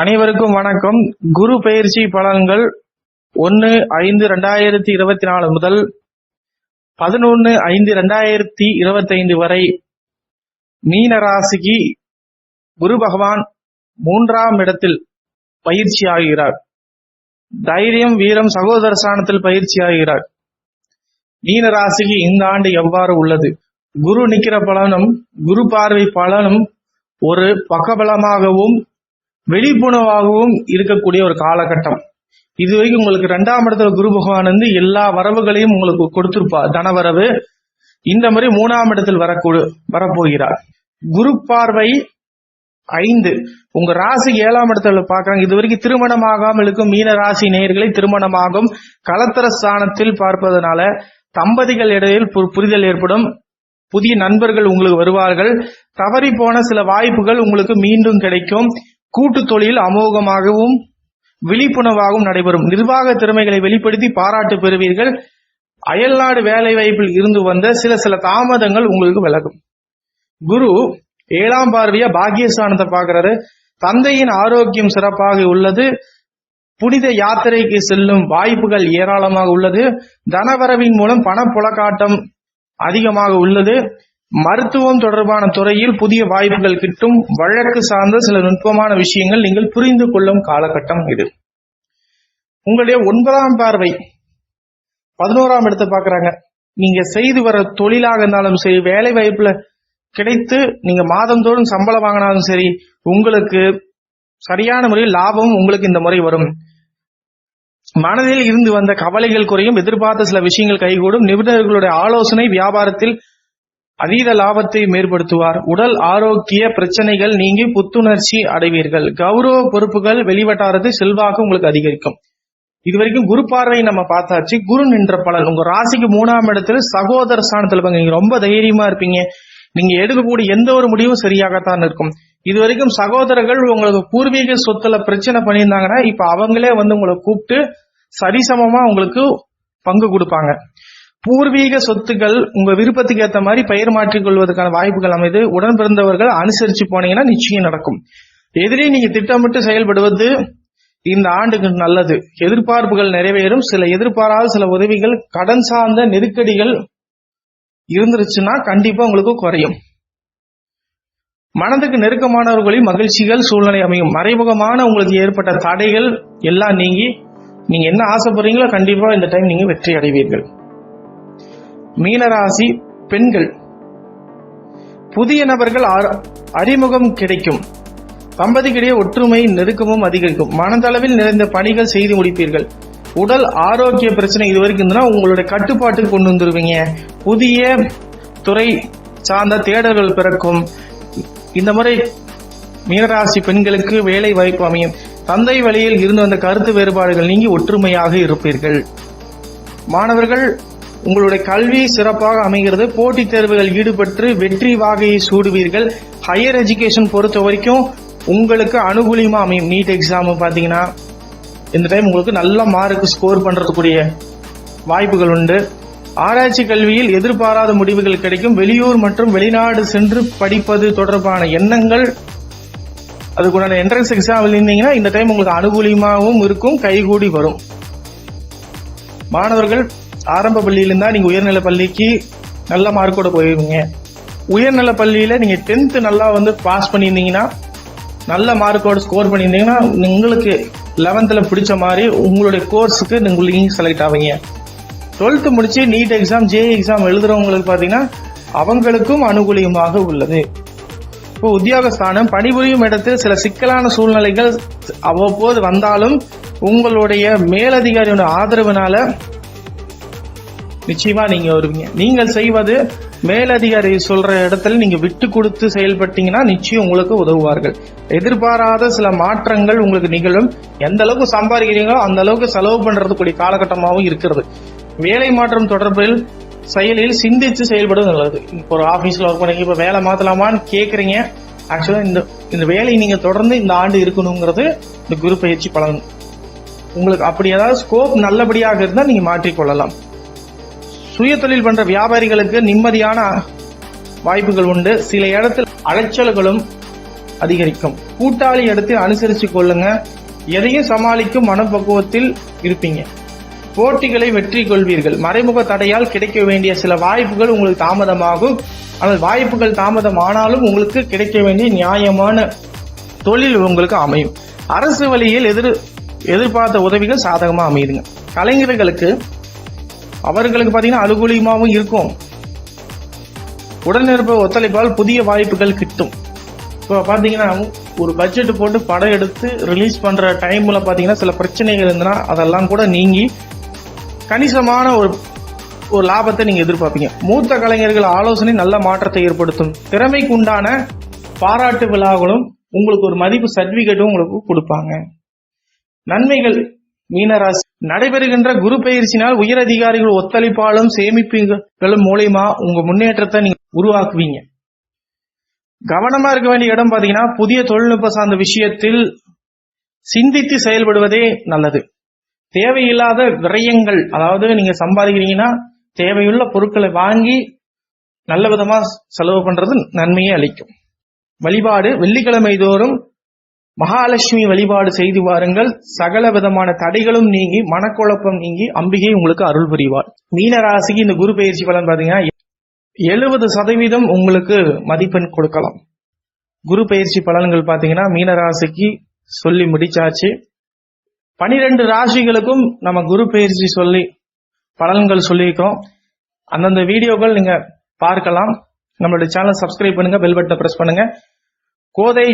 அனைவருக்கும் வணக்கம். குரு பயிற்சி பலன்கள் ஒன்னு ஐந்து ரெண்டாயிரத்தி இருபத்தி நாலு முதல் பதினொன்னு ஐந்து ரெண்டாயிரத்தி இருபத்தைந்து வரை மீன ராசிக்கு குரு பகவான் மூன்றாம் இடத்தில் பயிற்சி ஆகிறார். தைரியம் வீரம் சகோதர ஸ்தானத்தில் பயிற்சி ஆகிறார். மீன ராசிக்கு இந்த ஆண்டு எவ்வாறு உள்ளது? குரு நிக்கிற பலனும் குரு பார்வை பலனும் ஒரு பக்கபலமாகவும் விழிப்புணர்வாகவும் இருக்கக்கூடிய ஒரு காலகட்டம். இதுவரைக்கும் உங்களுக்கு ரெண்டாம் இடத்துல குரு பகவான் வந்து எல்லா வரவுகளையும் உங்களுக்கு கொடுத்திருப்பா தனவரவு. இந்த முறை மூணாம் இடத்தில் வரக்கூடு வரப்போகிறார். குரு பார்வை ஐந்து. உங்க ராசி ஏழாம் இடத்துல பாக்குறாங்க இது வரைக்கும் திருமணம் திருமணமாகாமல் இருக்கும் மீன ராசி நேயர்களை திருமணமாகும். கலத்தர ஸ்தானத்தில் பார்ப்பதனால தம்பதிகள் இடையில் பு- புரிதல் ஏற்படும். புதிய நண்பர்கள் உங்களுக்கு வருவார்கள். தவறி போன சில வாய்ப்புகள் உங்களுக்கு மீண்டும் கிடைக்கும். கூட்டு தொழில் அமோகமாகவும் விழிப்புணர்வாகவும் நடைபெறும். நிர்வாக திறமைகளை வெளிப்படுத்தி பாராட்டு பெறுவீர்கள். அயல்நாடு வேலை வாய்ப்பில் இருந்து வந்த சில சில தாமதங்கள் உங்களுக்கு விலகும். குரு ஏழாம் பார்வையா பாக்கியஸ்தானத்தை பார்க்கிறாரு. தந்தையின் ஆரோக்கியம் சிறப்பாக உள்ளது. புனித யாத்திரைக்கு செல்லும் வாய்ப்புகள் ஏராளமாக உள்ளது. தனவரவின் மூலம் பணப்புழக்காட்டம் அதிகமாக உள்ளது. மருத்துவம் தொடர்பான துறையில் புதிய வாய்ப்புகள் கிட்டும் வழக்கு சார்ந்த சில நுட்பமான விஷயங்கள் நீங்கள் புரிந்து கொள்ளும் காலகட்டம் இது. உங்களுடைய ஒன்பதாம் பார்வை பதினோராம் இடத்தை பார்க்கறாங்க. நீங்க செய்து வர தொழிலாக இருந்தாலும் சரி வேலை வாய்ப்புல கிடைத்து நீங்க மாதந்தோறும் சம்பளம் வாங்கினாலும் சரி உங்களுக்கு சரியான முறையில் லாபம் உங்களுக்கு இந்த முறை வரும். மனதில் இருந்து வந்த கவலைகள் குறையும் எதிர்பார்த்த சில விஷயங்கள் கைகூடும் நிபுணர்களுடைய ஆலோசனை வியாபாரத்தில் அதீத லாபத்தை மேற்படுத்துவார். உடல் ஆரோக்கிய பிரச்சனைகள் நீங்கி புத்துணர்ச்சி அடைவீர்கள். கௌரவ பொறுப்புகள் வெளிவட்டாரத்து செல்வாக்கு உங்களுக்கு அதிகரிக்கும். இதுவரைக்கும் குரு பார்வை நம்ம பார்த்தாச்சு. குரு நின்ற பலன். உங்க ராசிக்கு மூணாம் இடத்துல சகோதர ஸ்தானத்துல இருப்பாங்க நீங்க ரொம்ப தைரியமா இருப்பீங்க. நீங்க எடுக்கக்கூடிய எந்த ஒரு முடிவும் சரியாகத்தான் இருக்கும். இதுவரைக்கும் சகோதரர்கள் உங்களுக்கு பூர்வீக சொத்துல பிரச்சனை பண்ணியிருந்தாங்கன்னா இப்ப அவங்களே வந்து உங்களை கூப்பிட்டு சரிசமமா உங்களுக்கு பங்கு கொடுப்பாங்க. பூர்வீக சொத்துக்கள் உங்க விருப்பத்துக்கு ஏற்ற மாதிரி பெயர் மாற்றிக் கொள்வதற்கான வாய்ப்புகள் அமைது. உடன் பிறந்தவர்கள் அனுசரிச்சு போனீங்கன்னா நிச்சயம் நடக்கும். எதிரே நீங்க திட்டமிட்டு செயல்படுவது இந்த ஆண்டுக்கு நல்லது. எதிர்பார்ப்புகள் நிறைவேறும். சில எதிர்பாராத சில உதவிகள் கடன் சார்ந்த நெருக்கடிகள் இருந்துருச்சுன்னா கண்டிப்பா உங்களுக்கு குறையும். மனதுக்கு நெருக்கமானவர்களின் மகிழ்ச்சிகள் சூழ்நிலை அமையும். மறைமுகமான உங்களுக்கு ஏற்பட்ட தடைகள் எல்லாம் நீங்கி நீங்க என்ன ஆசைப்படுறீங்களோ கண்டிப்பா இந்த டைம் நீங்க வெற்றி அடைவீர்கள். மீனராசி பெண்கள். புதிய நபர்கள் அறிமுகம் கிடைக்கும். தம்பதிக்கிடையே ஒற்றுமை நெருக்கமும் அதிகரிக்கும். மனதளவில் நிறைந்த பணிகள் செய்து முடிப்பீர்கள். உடல் ஆரோக்கிய பிரச்சனை இது வரைக்கும் இருந்ததுன்னா உங்களுடைய கட்டுப்பாட்டுக்கு கொண்டு வந்துருவீங்க. புதிய துறை சார்ந்த தேடல்கள் பிறக்கும். இந்த முறை மீனராசி பெண்களுக்கு வேலை வாய்ப்பு அமையும். தந்தை வழியில் இருந்து வந்த கருத்து வேறுபாடுகள் நீங்கி ஒற்றுமையாக இருப்பீர்கள். மாணவர்கள் உங்களுடைய கல்வி சிறப்பாக அமைகிறது. போட்டித் தேர்வுகள் ஈடுபட்டு வெற்றி வாகையை சூடுவீர்கள். ஹையர் எஜுகேஷன் பொறுத்த வரைக்கும் உங்களுக்கு அனுகூலியமா அமையும். நீட் எக்ஸாம் பாத்தீங்கன்னா இந்த டைம் உங்களுக்கு நல்ல மார்க் ஸ்கோர் பண்றதுக்குரிய வாய்ப்புகள் உண்டு. ஆராய்ச்சி கல்வியில் எதிர்பாராத முடிவுகள் கிடைக்கும். வெளியூர் மற்றும் வெளிநாடு சென்று படிப்பது தொடர்பான எண்ணங்கள் அதுக்குண்டான என்ட்ரன்ஸ் எக்ஸாம் இருந்தீங்கன்னா இந்த டைம் உங்களுக்கு அனுகூலியமாகவும் இருக்கும் கைகூடி வரும். மாணவர்கள் ஆரம்ப பள்ளியில நீங்கள் நீங்க உயர்நிலை பள்ளிக்கு நல்ல மார்க்கோட போயிருவீங்க. உயர்நிலை பள்ளியில நீங்க டென்த் நல்லா வந்து பாஸ் பண்ணியிருந்தீங்கன்னா நல்ல மார்க்கோட ஸ்கோர் பண்ணியிருந்தீங்கன்னா உங்களுக்கு லெவன்த்ல பிடிச்ச மாதிரி உங்களுடைய கோர்ஸுக்கு நீங்க செலக்ட் ஆவீங்க. டுவெல்த் முடிச்சு நீட் எக்ஸாம் ஜே எக்ஸாம் எழுதுறவங்களுக்கு பாத்தீங்கன்னா அவங்களுக்கும் அனுகூலியமாக உள்ளது. இப்போ உத்தியோகஸ்தானம் பணிபுரியும் இடத்தில் சில சிக்கலான சூழ்நிலைகள் அவ்வப்போது வந்தாலும் உங்களுடைய மேலதிகாரியோட ஆதரவுனால நிச்சயமா நீங்க வருவீங்க. நீங்கள் செய்வது மேலதிகாரி சொல்ற இடத்துல நீங்க விட்டு கொடுத்து செயல்பட்டீங்கன்னா நிச்சயம் உங்களுக்கு உதவுவார்கள். எதிர்பாராத சில மாற்றங்கள் உங்களுக்கு நிகழும். எந்த அளவுக்கு சம்பாதிக்கிறீங்களோ அந்த அளவுக்கு செலவு பண்றதுக்குரிய காலகட்டமாகவும் இருக்கிறது. வேலை மாற்றம் தொடர்பில் செயலில் சிந்திச்சு செயல்படுவது நல்லது. இப்போ ஒரு ஆபீஸ்ல ஒர்க் பண்ணி இப்ப வேலை மாத்தலாமான்னு கேக்குறீங்க. ஆக்சுவலா இந்த இந்த வேலையை நீங்க தொடர்ந்து இந்த ஆண்டு இருக்கணுங்கிறது இந்த குரு பயிற்சி பலன். உங்களுக்கு அப்படி ஏதாவது ஸ்கோப் நல்லபடியாக இருந்தால் நீங்க மாற்றிக்கொள்ளலாம். சுய தொழில் பண்ற வியாபாரிகளுக்கு நிம்மதியான வாய்ப்புகள் உண்டு. சில இடத்தில் அலைச்சல்களும் அதிகரிக்கும். கூட்டாளி இடத்தில் அனுசரிச்சு கொள்ளுங்க. எதையும் சமாளிக்கும் மனப்பக்குவத்தில் இருப்பீங்க. போட்டிகளை வெற்றி கொள்வீர்கள். மறைமுக தடையால் கிடைக்க வேண்டிய சில வாய்ப்புகள் உங்களுக்கு தாமதமாகும். ஆனால் வாய்ப்புகள் தாமதமானாலும் உங்களுக்கு கிடைக்க வேண்டிய நியாயமான தொழில் உங்களுக்கு அமையும். அரசு வழியில் எதிர் எதிர்பார்த்த உதவிகள் சாதகமாக அமையுதுங்க. கலைஞர்களுக்கு அவர்களுக்கு பார்த்தீங்கன்னா அனுகூலியமாகவும் இருக்கும். உடனிருப்ப ஒத்துழைப்பால் புதிய வாய்ப்புகள் கிட்டும். இப்போ பார்த்தீங்கன்னா ஒரு பட்ஜெட் போட்டு படம் எடுத்து ரிலீஸ் பண்ணுற டைமில் பார்த்தீங்கன்னா சில பிரச்சனைகள் இருந்ததுன்னா அதெல்லாம் கூட நீங்கி கணிசமான ஒரு ஒரு லாபத்தை நீங்கள் எதிர்பார்ப்பீங்க. மூத்த கலைஞர்கள் ஆலோசனை நல்ல மாற்றத்தை ஏற்படுத்தும். திறமைக்கு உண்டான பாராட்டு விழாக்களும் உங்களுக்கு ஒரு மதிப்பு சர்டிஃபிகேட்டும் உங்களுக்கு கொடுப்பாங்க. நன்மைகள் மீனராசி நடைபெறுகின்ற குரு பயிற்சினால் உயர் அதிகாரிகள் ஒத்துழைப்பாலும் சேமிப்புகளும் மூலியமா உங்க முன்னேற்றத்தை நீங்க உருவாக்குவீங்க. கவனமா இருக்க வேண்டிய இடம் பாத்தீங்கன்னா புதிய தொழில்நுட்ப சார்ந்த விஷயத்தில் சிந்தித்து செயல்படுவதே நல்லது. தேவையில்லாத விரயங்கள் அதாவது நீங்க சம்பாதிக்கிறீங்கன்னா தேவையுள்ள பொருட்களை வாங்கி நல்ல விதமா செலவு பண்றது நன்மையை அளிக்கும். வழிபாடு வெள்ளிக்கிழமை தோறும் மகாலட்சுமி வழிபாடு செய்து வாருங்கள். சகல விதமான தடைகளும் நீங்கி மனக்குழப்பம் நீங்கி அம்பிகை உங்களுக்கு அருள் புரிவார். மீனராசிக்கு இந்த குரு பயிற்சி பலன் பாத்தீங்கன்னா எழுபது சதவீதம் உங்களுக்கு மதிப்பெண் கொடுக்கலாம். குரு பயிற்சி பலன்கள் பாத்தீங்கன்னா மீனராசிக்கு சொல்லி முடிச்சாச்சு. பனிரெண்டு ராசிகளுக்கும் நம்ம குரு பயிற்சி சொல்லி பலன்கள் சொல்லியிருக்கோம் அந்தந்த வீடியோக்கள் நீங்க பார்க்கலாம். நம்மளுடைய சேனல் சப்ஸ்கிரைப் பண்ணுங்க பெல் பட்டனை பிரஸ் பண்ணுங்க. கோதை